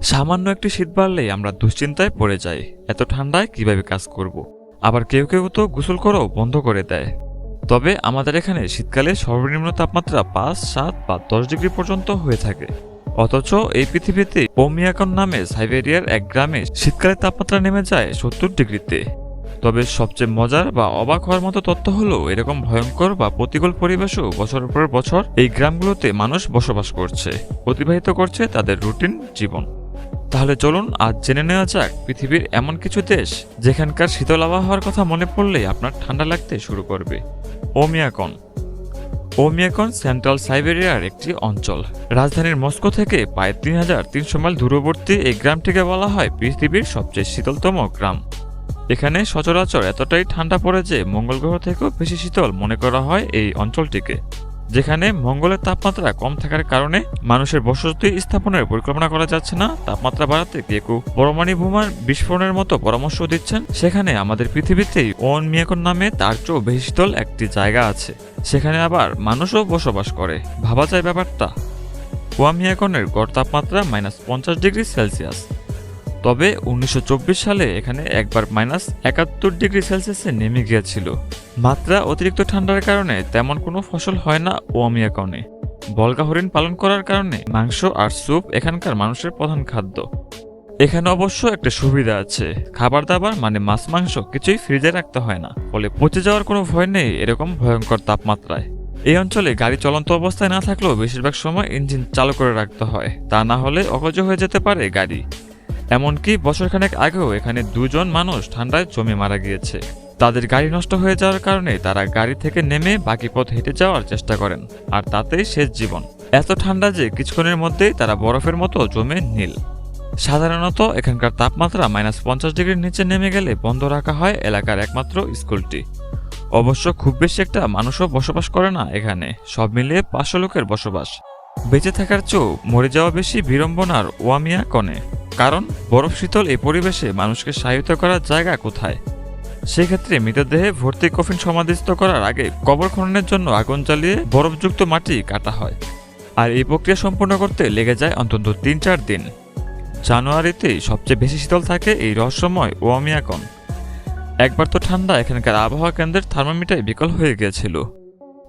সামান্য একটি শীত বাড়লেই আমরা দুশ্চিন্তায় পড়ে যাই। এত ঠান্ডায় কীভাবে কাজ করব। আবার কেউ কেউ তো গোসল করেও বন্ধ করে দেয়। তবে আমাদের এখানে শীতকালে সর্বনিম্ন তাপমাত্রা পাঁচ, সাত বা দশ ডিগ্রি পর্যন্ত হয়ে থাকে। অথচ এই পৃথিবীতে ওমিয়াকন নামে সাইবেরিয়ার এক গ্রামে শীতকালে তাপমাত্রা নেমে যায় সত্তর ডিগ্রিতে। তবে সবচেয়ে মজার বা অবাক হওয়ার মতো তথ্য হলো, এরকম ভয়ঙ্কর বা প্রতিকূল পরিবেশও বছরের পর বছর এই গ্রামগুলোতে মানুষ বসবাস করছে, অতিবাহিত করছে তাদের রুটিন, জীবন। তাহলে চলুন আজ জেনে নেওয়া যাক পৃথিবীর এমন কিছু দেশ যেখানকার শীতল আবহাওয়ার কথা মনে পড়লেই আপনার ঠান্ডা লাগতে শুরু করবে। ওমিয়াকন। ওমিয়াকন সেন্ট্রাল সাইবেরিয়ার একটি অঞ্চল। রাজধানীর মস্কো থেকে প্রায় তিন হাজার তিনশো মাইল দূরবর্তী এই গ্রামটিকে বলা হয় পৃথিবীর সবচেয়ে শীতলতম গ্রাম। এখানে সচরাচর এতটাই ঠান্ডা পড়ে যে মঙ্গল গ্রহ থেকেও বেশি শীতল মনে করা হয় এই অঞ্চলটিকে। যেখানে মঙ্গলের তাপমাত্রা কম থাকার কারণে মানুষের বসতি স্থাপনের পরিকল্পনা করা যাচ্ছে না। তাপমাত্রা বাড়াতে কেউ পরমাণু বোমার বিস্ফোরণের মতো পরামর্শ দিচ্ছেন। সেখানে আমাদের পৃথিবীতেই ওন মিয়াকন নামে তার চেয়েও বেশি একটি জায়গা আছে। সেখানে আবার মানুষও বসবাস করে। ভাবা যায় ব্যাপারটা। ওয়ামিয়াকনের গড় তাপমাত্রা মাইনাস পঞ্চাশ ডিগ্রি সেলসিয়াস। তবে উনিশশো চব্বিশ সালে এখানে একবার মাইনাস একাত্তর ডিগ্রি সেলসিয়াসে নেমে গিয়েছিল। মাত্রা অতিরিক্ত ঠান্ডার কারণে তেমন কোনো ফসল হয় না ওয়ামিয়াকনে বলগা হরিণ পালন করার কারণে মাংস আর স্যুপ এখানকার মানুষের প্রধান খাদ্য। এখানে অবশ্য একটা সুবিধা আছে। খাবার দাবার মানে মাছ মাংস কিছুই ফ্রিজে রাখতে হয় না। ফলে পচে যাওয়ার কোনো ভয় নেই এরকম ভয়ঙ্কর তাপমাত্রায়। এই অঞ্চলে গাড়ি চলন্ত অবস্থায় না থাকলেও বেশিরভাগ সময় ইঞ্জিন চালু করে রাখতে হয়। তা না হলে অকেজ হয়ে যেতে পারে গাড়ি। এমনকি বছরখানেক আগেও এখানে দুজন মানুষ ঠান্ডায় জমে মারা গিয়েছে। তাদের গাড়ি নষ্ট হয়ে যাওয়ার কারণে তারা গাড়ি থেকে নেমে বাকি পথ হেঁটে যাওয়ার চেষ্টা করেন, আর তাতেই শেষ জীবন। এত ঠান্ডা যে কিছুক্ষণের মধ্যেই তারা বরফের মতো জমে নীল। সাধারণত এখানকার তাপমাত্রা মাইনাস পঞ্চাশ ডিগ্রির নিচে নেমে গেলে বন্ধ রাখা হয় এলাকার একমাত্র স্কুলটি। অবশ্য খুব বেশি একটা মানুষও বসবাস করে না এখানে, সব মিলিয়ে পাঁচশো লোকের বসবাস। বেঁচে থাকার চেয়েও মরে যাওয়া বেশি বিড়ম্বনার ওয়ামিয়া কনে। কারণ বরফ শীতল এই পরিবেশে মানুষকে সাহিত্য করার জায়গা কোথায়? সেক্ষেত্রে মৃতদেহে ভর্তি কফিন সমাধিস্থ করার আগে কবর খননের জন্য আগুন জ্বালিয়ে বরফযুক্ত মাটি কাটা হয়। আর এই প্রক্রিয়া সম্পূর্ণ করতে লেগে যায় অন্তত তিন চার দিন। জানুয়ারিতেই সবচেয়ে বেশি শীতল থাকে এই রহস্যময় ওয়ামিয়াকন। একবার তো ঠান্ডা এখানকার আবহাওয়া কেন্দ্রের থার্মোমিটার বিকল হয়ে গিয়েছিল।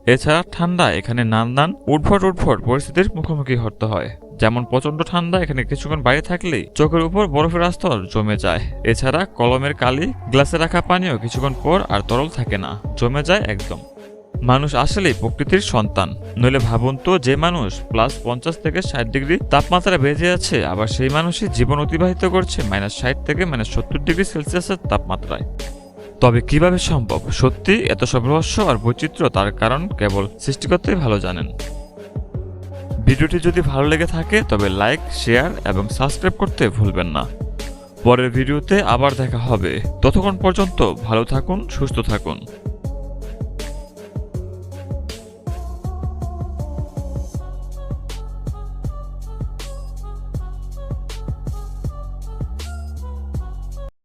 এছাড়া ঠান্ডা এখানে নানান উদ্ভট উদ্ভট পরিস্থিতির মুখোমুখি হতে হয়। যেমন প্রচণ্ড ঠান্ডা, এখানে কিছুক্ষণ বাইরে থাকলেই চোখের উপর বরফের আস্তর জমে যায়। এছাড়া কলমের কালি, গ্লাসে রাখা পানিও কিছুক্ষণ পর আর তরল থাকে না, জমে যায় একদম। মানুষ আসলেই প্রকৃতির সন্তান। নইলে ভাবুন তো, যে মানুষ প্লাস পঞ্চাশ থেকে ষাট ডিগ্রি তাপমাত্রা বেজে আছে, আবার সেই মানুষই জীবন অতিবাহিত করছে মাইনাস ষাট থেকে মাইনাস সত্তর ডিগ্রি সেলসিয়াসের তাপমাত্রায়। তবে কীভাবে সম্ভব? সত্যি এত সব রহস্য আর বৈচিত্র্য তার কারণ কেবল সৃষ্টিকর্তাই ভালো জানেন। ভিডিওটি যদি ভালো লেগে থাকে, তবে লাইক, শেয়ার এবং সাবস্ক্রাইব করতে ভুলবেন না। পরের ভিডিওতে আবার দেখা হবে। ততক্ষণ পর্যন্ত ভালো থাকুন, সুস্থ থাকুন।